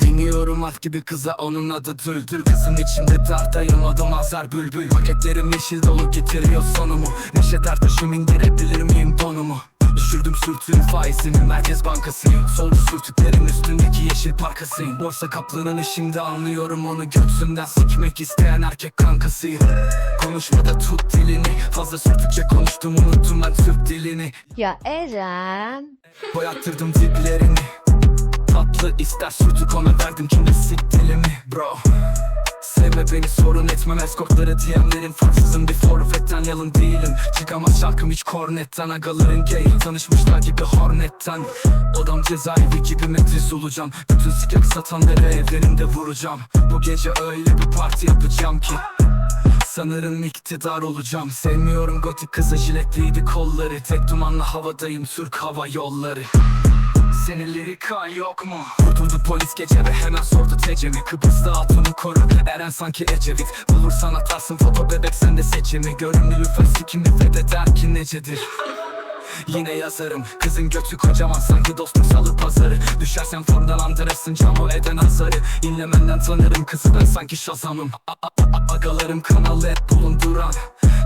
Dinliyorum at gibi kıza onun adı Düldül. Kızın içinde tahtayım adım Azar Bülbül. Paketlerim yeşil dolu getiriyor sonumu. Neşe tartışım indirebilir miyim donumu Düşürdüm sürtüğün faizini Merkez Bankasıyım Soldu sürtüklerin üstündeki yeşil parkasıyım. Borsa kaplının şimdi anlıyorum onu Göğsünden sikmek isteyen erkek kankasıyım. Konuşmada tut dilini Fazla sürtükçe konuştum unuttum ben Türk dilini. Ya Eren. Boyattırdım diplerini. Tatlı ister sürtük ona verdim kimde sik dilimi Bro. Sevme beni sorun etmem. Eskortları DM'lerin Faksızın bir forfetten yalın değilim. Çıkamaz şarkım hiç kornetten. Agaların gay tanışmışlar gibi hornetten. Odam cezaevi gibi metriz olacağım. Bütün sikek satanları evlerinde vuracağım. Bu gece öyle bir parti yapacağım ki Sanırım iktidar olacağım. Sevmiyorum gotik kızı jiletliydi kolları. Tek dumanla havadayım Türk hava yolları. Seneleri kan yok mu? Kurtuldu polis gece ve hemen sordu tecemi. Kıbrıs'ta altını koru Eren sanki Ecevit. Bulursan atarsın foto bebek sen de seçimi. Görünür lütfen sikim nefret eder ki necedir? Yine yazarım Kızın götü kocaman. Sanki dostum salı pazarı. Düşersen formdan andırırsın camo eden azarı İnlemenden tanırım kızı ben sanki şazamım Agalarım kanalı hep bulunduran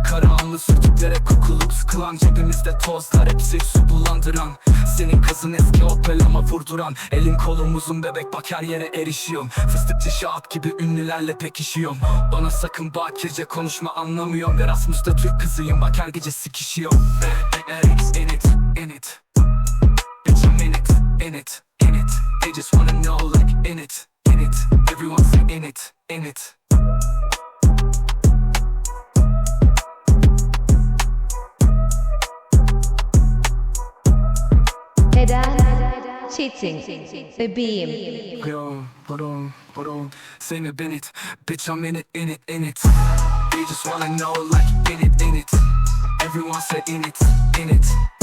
Karahanlı sürtüklere kokuluk sıkılan Cebimizde tozlar hepsi su bulandıran. Senin kızın eski Opel ama vurduran Elin kolum uzun bebek bak her yere erişiyorum. Fıstıkçı şahat gibi ünlülerle pekişiyorum. Bana sakın bakirce konuşma anlamıyorum. Erasmus'ta Türk kızıyım bak her gece sikişiyorum. Eric's in it, in it Bitch I'm in it, in it, in it They just wanna know like in it, in it Everyone's in it, in it Eren. Cheating. Bebeğim. Yo, hold on, hold on Say me Bennett, bitch I'm in it, in it, in it They just wanna know like in it, in it Everyone say in it, in it